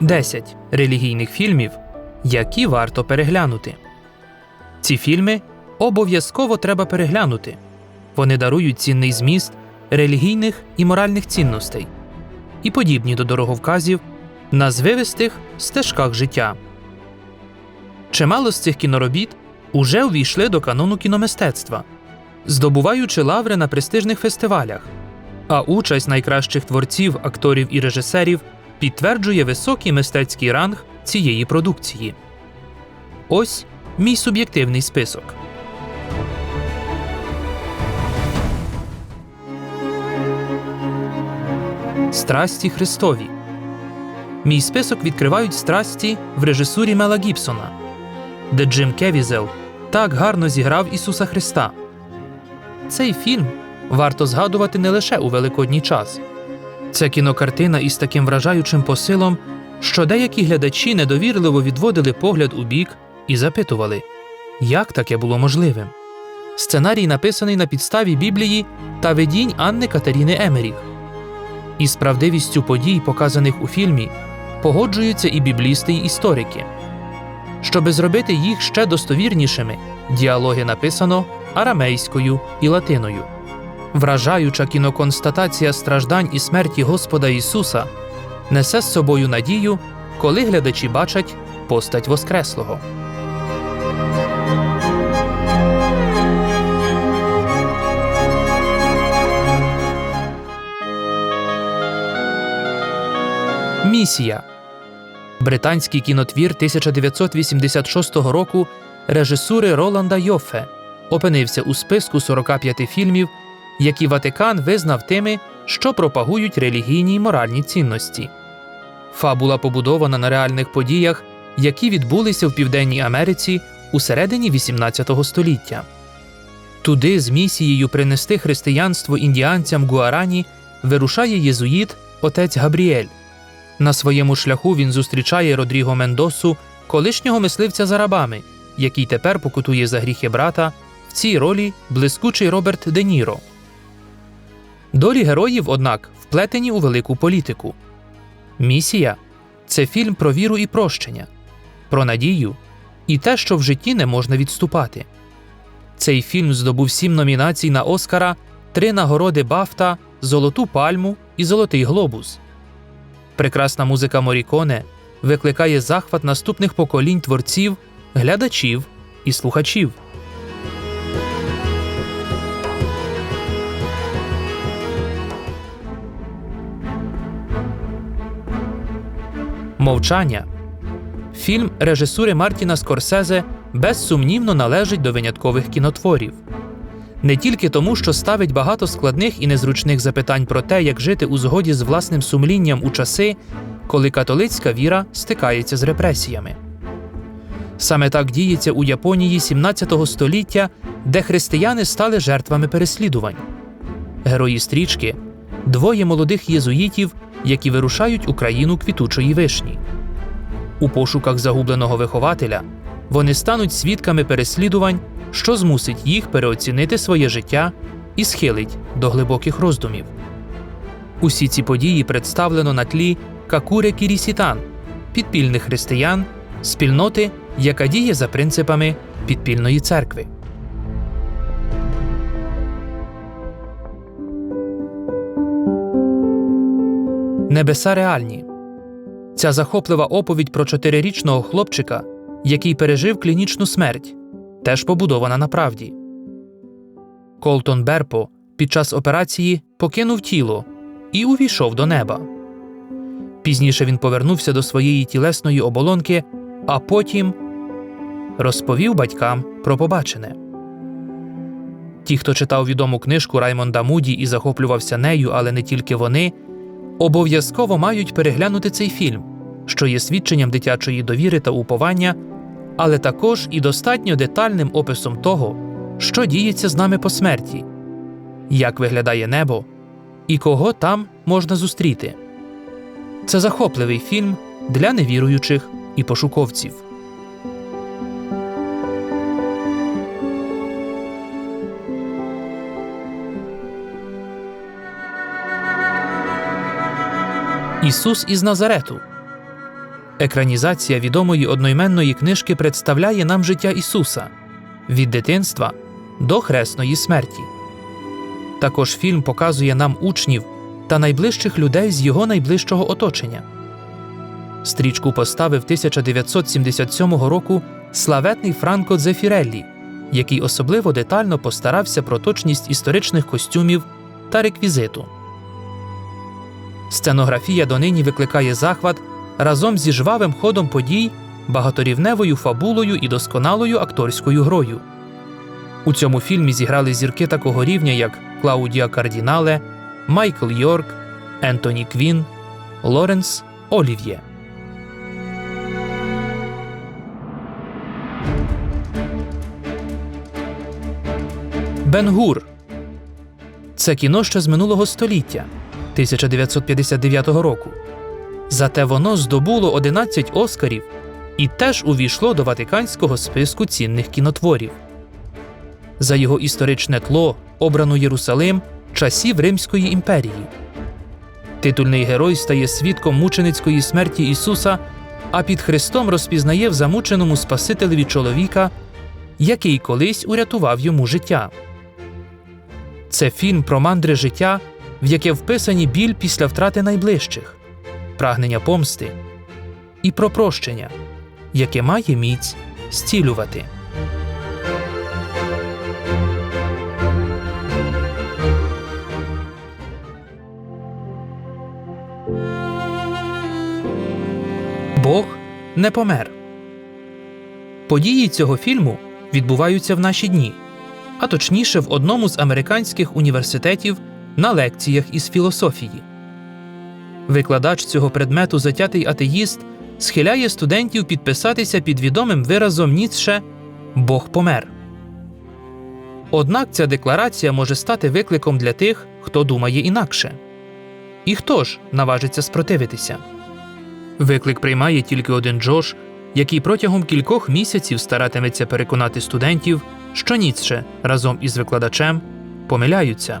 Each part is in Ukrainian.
10 релігійних фільмів, які варто переглянути. Ці фільми обов'язково треба переглянути. Вони дарують цінний зміст релігійних і моральних цінностей і подібні до дороговказів на звивистих стежках життя. Чимало з цих кіноробіт уже увійшли до канону кіномистецтва, здобуваючи лаври на престижних фестивалях, а участь найкращих творців, акторів і режисерів підтверджує високий мистецький ранг цієї продукції. Ось мій суб'єктивний список. Страсті Христові. Мій список відкривають страсті в режисурі Мела Гібсона, де Джим Кевізел так гарно зіграв Ісуса Христа. Цей фільм варто згадувати не лише у великодній час. Це кінокартина із таким вражаючим посилом, що деякі глядачі недовірливо відводили погляд у бік і запитували, як таке було можливим. Сценарій написаний на підставі Біблії та видінь Анни Катеріни Емеріх. Із правдивістю подій, показаних у фільмі, погоджуються і біблісти й історики. Щоби зробити їх ще достовірнішими, діалоги написано арамейською і латиною. Вражаюча кіноконстатація страждань і смерті Господа Ісуса несе з собою надію, коли глядачі бачать постать Воскреслого. Місія британський кінотвір 1986 року режисури Роланда Йоффе опинився у списку 45 фільмів, які Ватикан визнав тими, що пропагують релігійні й моральні цінності. Фабула побудована на реальних подіях, які відбулися в Південній Америці у середині XVIII століття. Туди з місією принести християнство індіанцям Гуарані вирушає єзуїт отець Габріель. На своєму шляху він зустрічає Родріго Мендосу, колишнього мисливця за рабами, який тепер покутує за гріхи брата, в цій ролі блискучий Роберт Де Ніро. Долі героїв, однак, вплетені у велику політику. Місія це фільм про віру і прощення, про надію і те, що в житті не можна відступати. Цей фільм здобув сім номінацій на Оскара, три нагороди Бафта, Золоту пальму і Золотий глобус. Прекрасна музика Моріконе викликає захват наступних поколінь творців, глядачів і слухачів. Мовчання. Фільм режисури Мартіна Скорсезе безсумнівно належить до виняткових кінотворів. Не тільки тому, що ставить багато складних і незручних запитань про те, як жити у згоді з власним сумлінням у часи, коли католицька віра стикається з репресіями. Саме так діється у Японії 17 століття, де християни стали жертвами переслідувань. Герої стрічки двоє молодих єзуїтів, які вирушають у країну квітучої вишні. У пошуках загубленого вихователя вони стануть свідками переслідувань, що змусить їх переоцінити своє життя і схилить до глибоких роздумів. Усі ці події представлено на тлі Какуре Кірісітан підпільних християн, спільноти, яка діє за принципами підпільної церкви. Небеса реальні. Ця захоплива оповідь про чотирирічного хлопчика, який пережив клінічну смерть, теж побудована на правді. Колтон Берпо під час операції покинув тіло і увійшов до неба. Пізніше він повернувся до своєї тілесної оболонки, а потім розповів батькам про побачене. Ті, хто читав відому книжку Раймонда Муді і захоплювався нею, але не тільки вони, обов'язково мають переглянути цей фільм, що є свідченням дитячої довіри та уповання, але також і достатньо детальним описом того, що діється з нами по смерті, як виглядає небо і кого там можна зустріти. Це захопливий фільм для невіруючих і пошуковців. Ісус із Назарету. Екранізація відомої одноіменної книжки представляє нам життя Ісуса від дитинства до хресної смерті. Також фільм показує нам учнів та найближчих людей з його найближчого оточення. Стрічку поставив 1977 року славетний Франко Дзефіреллі, який особливо детально постарався про точність історичних костюмів та реквізиту. Сценографія донині викликає захват разом зі жвавим ходом подій, багаторівневою фабулою і досконалою акторською грою. У цьому фільмі зіграли зірки такого рівня, як Клаудія Кардінале, Майкл Йорк, Ентоні Квін, Лоренс Олів'є. Бенгур це кіно ще з минулого століття 1959 року. Зате воно здобуло 11 оскарів і теж увійшло до Ватиканського списку цінних кінотворів. За його історичне тло обрано Єрусалим часів Римської імперії. Титульний герой стає свідком мученицької смерті Ісуса, а під Христом розпізнає в замученому Спасителеві чоловіка, який колись урятував йому життя. Це фільм про мандри життя, в яке вписані біль після втрати найближчих, прагнення помсти і про прощення, яке має міць зцілювати. Бог не помер. Події цього фільму відбуваються в наші дні, а точніше в одному з американських університетів на лекціях із філософії. Викладач цього предмету затятий атеїст схиляє студентів підписатися під відомим виразом Ніцше Бог помер. Однак ця декларація може стати викликом для тих, хто думає інакше. І хто ж наважиться спротивитися? Виклик приймає тільки один Джош, який протягом кількох місяців старатиметься переконати студентів, що Ніцше разом із викладачем помиляються.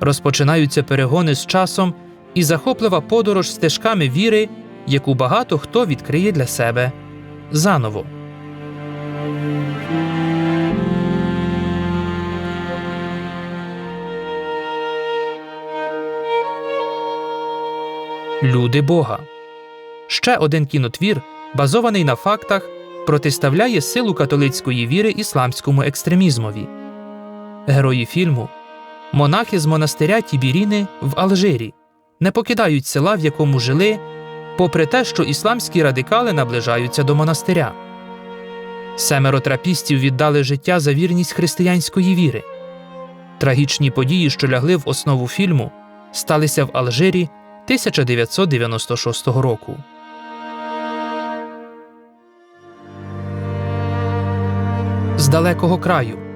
Розпочинаються перегони з часом і захоплива подорож стежками віри, яку багато хто відкриє для себе заново. Люди Бога. Ще один кінотвір, базований на фактах, протиставляє силу католицької віри ісламському екстремізмові. Герої фільму монахи з монастиря Тібіріни в Алжирі не покидають села, в якому жили, попри те, що ісламські радикали наближаються до монастиря. Семеро трапістів віддали життя за вірність християнської віри. Трагічні події, що лягли в основу фільму, сталися в Алжирі 1996 року. З далекого краю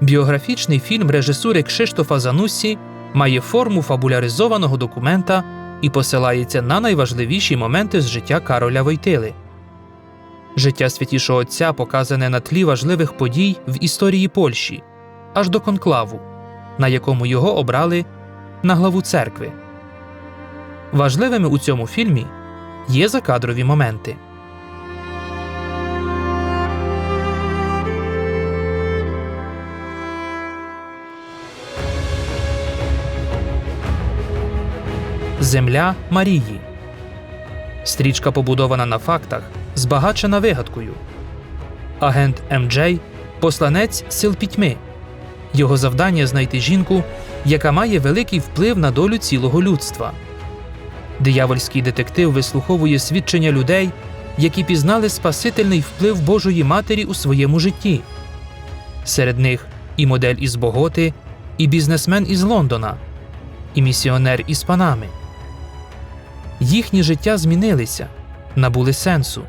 біографічний фільм режисури Кшиштофа Зануссі має форму фабуляризованого документа і посилається на найважливіші моменти з життя Кароля Войтили. Життя святішого Отця показане на тлі важливих подій в історії Польщі аж до конклаву, на якому його обрали на главу церкви. Важливими у цьому фільмі є закадрові моменти. Земля Марії. Стрічка побудована на фактах, збагачена вигадкою. Агент МД – посланець сил пітьми. Його завдання знайти жінку, яка має великий вплив на долю цілого людства. Диявольський детектив вислуховує свідчення людей, які пізнали спасительний вплив Божої Матері у своєму житті. Серед них і модель із Боготи, і бізнесмен із Лондона, і місіонер із Панами. Їхні життя змінилися, набули сенсу,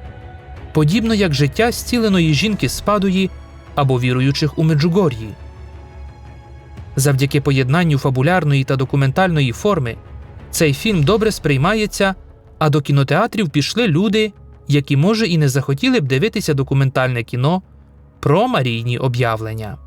подібно як життя зціленої жінки з Падуї або віруючих у Меджугор'ї. Завдяки поєднанню фабулярної та документальної форми цей фільм добре сприймається, а до кінотеатрів пішли люди, які, може, і не захотіли б дивитися документальне кіно про марійні об'явлення.